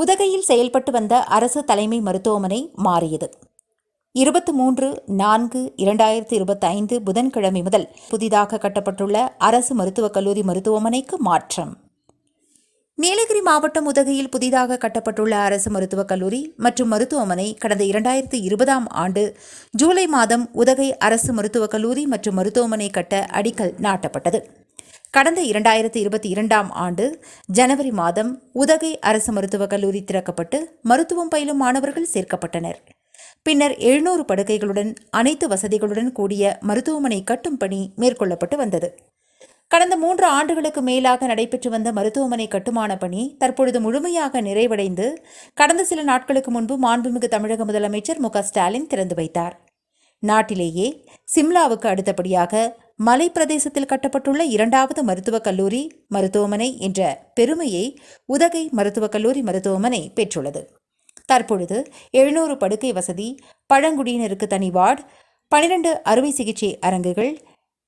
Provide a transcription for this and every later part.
உதகையில் செயல்பட்டு வந்த அரசு தலைமை மருத்துவமனை மாறியது. இருபத்தி மூன்று நான்கு இரண்டாயிரத்தி இருபத்தி ஐந்து புதன்கிழமை முதல் புதிதாக கட்டப்பட்டுள்ள அரசு மருத்துவக் கல்லூரி மருத்துவமனைக்கு மாற்றம். நீலகிரி மாவட்டம் உதகையில் புதிதாக கட்டப்பட்டுள்ள அரசு மருத்துவக் கல்லூரி மற்றும் மருத்துவமனை கடந்த இரண்டாயிரத்து இருபதாம் ஆண்டு ஜூலை மாதம் உதகை அரசு மருத்துவக் கல்லூரி மற்றும் மருத்துவமனை கட்ட அடிக்கல் நாட்டப்பட்டது. கடந்த இரண்டாயிரத்து இருபத்தி இரண்டாம் ஆண்டு ஜனவரி மாதம் உதகை அரசு மருத்துவக் கல்லூரி திறக்கப்பட்டு மருத்துவம் பயிலும் மாணவர்கள் சேர்க்கப்பட்டனர். பின்னர் எழுநூறு படுக்கைகளுடன் அனைத்து வசதிகளுடன் கூடிய மருத்துவமனை கட்டும் பணி மேற்கொள்ளப்பட்டு வந்தது. கடந்த மூன்று ஆண்டுகளுக்கு மேலாக நடைபெற்று வந்த மருத்துவமனை கட்டுமான பணி தற்பொழுது முழுமையாக நிறைவடைந்து கடந்த சில நாட்களுக்கு முன்பு மாண்புமிகு தமிழக முதலமைச்சர் மு க ஸ்டாலின் திறந்து வைத்தார். நாட்டிலேயே சிம்லாவுக்கு அடுத்தபடியாக மலை பிரதேசத்தில் கட்டப்பட்டுள்ள இரண்டாவது மருத்துவக் கல்லூரி மருத்துவமனை என்ற பெருமையை உதகை மருத்துவக் கல்லூரி மருத்துவமனை பெற்றுள்ளது. தற்பொழுது எழுநூறு படுக்கை வசதி பழங்குடியினருக்கு தனி வார்டு பனிரெண்டு அறுவை சிகிச்சை அரங்குகள்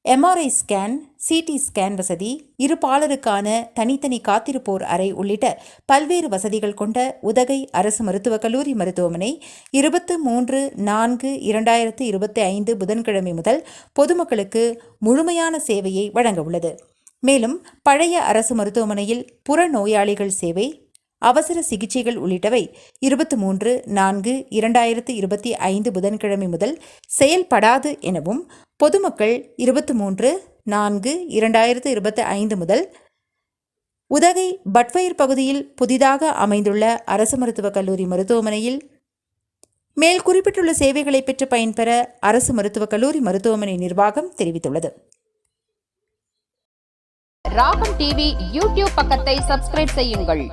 எம்ஆர்ஐ ஸ்கேன் சிடி ஸ்கேன் வசதி இருபாலருக்கான தனித்தனி காத்திருப்போர் அறை உள்ளிட்ட பல்வேறு வசதிகள் கொண்ட உதகை அரசு மருத்துவக் கல்லூரி மருத்துவமனை இருபத்து மூன்று நான்கு இரண்டாயிரத்து இருபத்தி ஐந்து புதன்கிழமை முதல் பொதுமக்களுக்கு முழுமையான சேவையை வழங்க உள்ளது. மேலும் பழைய அரசு மருத்துவமனையில் புற நோயாளிகள் சேவை அவசர சிகிச்சைகள் உள்ளிட்டவை இருபத்தி மூன்று நான்கு இரண்டாயிரத்து இருபத்தி ஐந்து புதன்கிழமை முதல் செயல்படாது எனவும் பொதுமக்கள் இருபத்தி மூன்று நான்கு இரண்டாயிரத்து இருபத்தி ஐந்து முதல் உதகை பட்வயிர் பகுதியில் புதிதாக அமைந்துள்ள அரசு மருத்துவக் கல்லூரி மருத்துவமனையில் மேல் குறிப்பிட்டுள்ள சேவைகளை பெற்று பயன்பெற அரசு மருத்துவக் கல்லூரி மருத்துவமனை நிர்வாகம் தெரிவித்துள்ளது. ராகம் டிவி யூடியூப் பக்கத்தை சப்ஸ்கிரைப் செய்யுங்கள்.